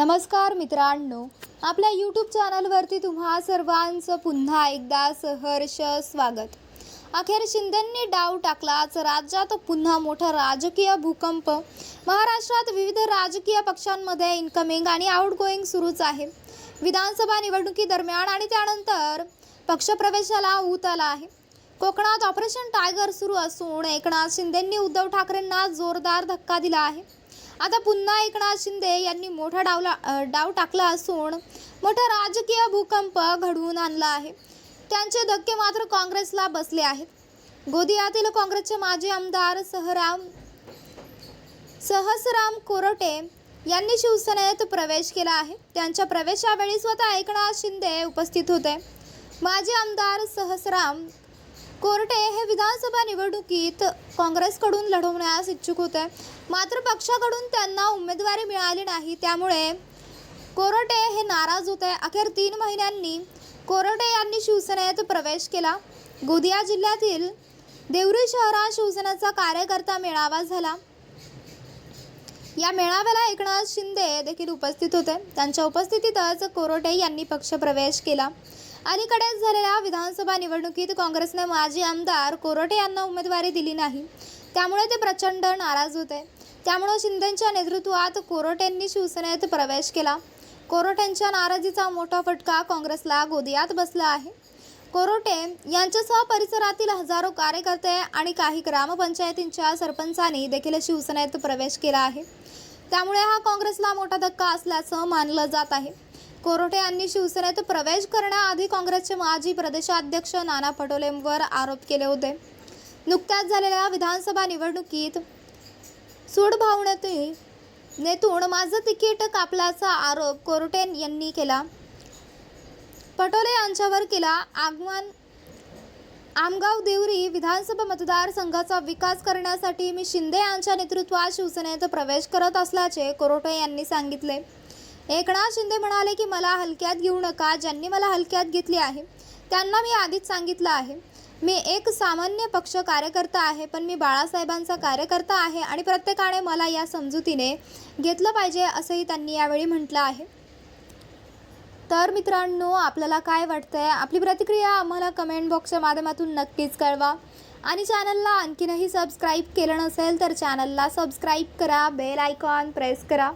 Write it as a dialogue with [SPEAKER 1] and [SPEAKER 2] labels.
[SPEAKER 1] नमस्कार मित्रांनो आपल्या यूट्यूब चॅनलवरती तुम्हा सर्वांचं पुन्हा एकदा सहर्ष स्वागत. अखेर शिंदेंनी डाव टाकलाच राज्यात पुन्हा मोठा राजकीय भूकंप. महाराष्ट्रात विविध राजकीय पक्षांमध्ये इन्कमिंग आणि आउटगोईंग सुरूच आहे. विधानसभा निवडणुकीदरम्यान आणि त्यानंतर पक्षप्रवेशाला ऊत आला आहे. कोकणात ऑपरेशन टायगर सुरू असून एकनाथ शिंदेंनी उद्धव ठाकरेंना जोरदार धक्का दिला आहे. आता पुन्हा एकनाथ शिंदे यांनी मोठा डावला डाव टाकला असून मोठा राजकीय भूकंप घडवून आणला आहे. त्यांचे धक्के मात्र काँग्रेसला बसले आहेत. गोदियातील काँग्रेसचे माजी आमदार सहराम सहसराम कोरटे यांनी शिवसेनेत प्रवेश केला आहे. त्यांच्या प्रवेशावेळी स्वतः एकनाथ शिंदे उपस्थित होते. माजी आमदार सहसराम कोरटे हे विधानसभा निवडणुकीत काँग्रेसकडून लढवण्यास इच्छुक होते. मात्र पक्षाकडून त्यांना उमेदवारी मिळाली नाही. त्यामुळे कोरटे हे नाराज होते. अखेर तीन महिन्यांनी कोरटे यांनी शिवसेनेत प्रवेश केला. गोंदिया जिल्ह्यातील देवरी शहरात शिवसेनेचा कार्यकर्ता मेळावा झाला. या मेळाव्याला एकनाथ शिंदे देखील उपस्थित होते. त्यांच्या उपस्थितीतच कोरोटे यांनी पक्षप्रवेश केला. अलीकडेच झालेल्या विधानसभा निवडणुकीत काँग्रेसने माजी आमदार कोरोटे यांना उमेदवारी दिली नाही. त्यामुळे ते प्रचंड नाराज होते. त्यामुळे शिंदेच्या नेतृत्वात कोरोटेंनी शिवसेनेत प्रवेश केला. कोरोटेंच्या नाराजीचा मोठा फटका काँग्रेसला गोदियात बसला आहे. कोरोटे यांच्यासह परिसरातील हजारो कार्यकर्ते आणि काही ग्रामपंचायतींच्या सरपंचांनी देखील शिवसेनेत प्रवेश केला आहे. त्यामुळे हा काँग्रेसला मोठा धक्का असल्याचं मानलं जात आहे. कोरोटे यांनी शिवसेनेत प्रवेश करण्याआधी काँग्रेसचे माजी प्रदेशाध्यक्ष नाना पटोलेंवर आरोप केले होते. नुकत्याच झालेल्या विधानसभा निवडणुकीत सूडभावनेतही नेतून माझं तिकीट कापल्याचा आरोप कोरोटे यांनी केला. पटोले यांच्यावर केला आगमन. आमगाव देवरी विधानसभा मतदारसंघाचा विकास करण्यासाठी मी शिंदे यांच्या नेतृत्वात शिवसेनेत प्रवेश करत असल्याचे कोरोटे यांनी सांगितले. एकनाथ शिंदे म्हणाले की मला हलक्यात घेऊ नका. ज्यांनी मला हलक्यात घेतली आहे त्यांना मी आधीच सांगितलं आहे. मी एक सामान्य पक्ष कार्यकर्ता आहे पण मी बाळासाहेबांचा कार्यकर्ता आहे आणि प्रत्येकाने मला या समजुतीने घेतलं पाहिजे असंही त्यांनी यावेळी म्हटलं आहे. तर मित्रांनो आपल्याला काय वाटतंय? आपली प्रतिक्रिया आम्हाला कमेंट बॉक्सच्या माध्यमातून नक्कीच कळवा. आणि चॅनलला आणखीनही सबस्क्राईब केलं नसेल तर चॅनलला सबस्क्राईब करा बेल आयकॉन प्रेस करा.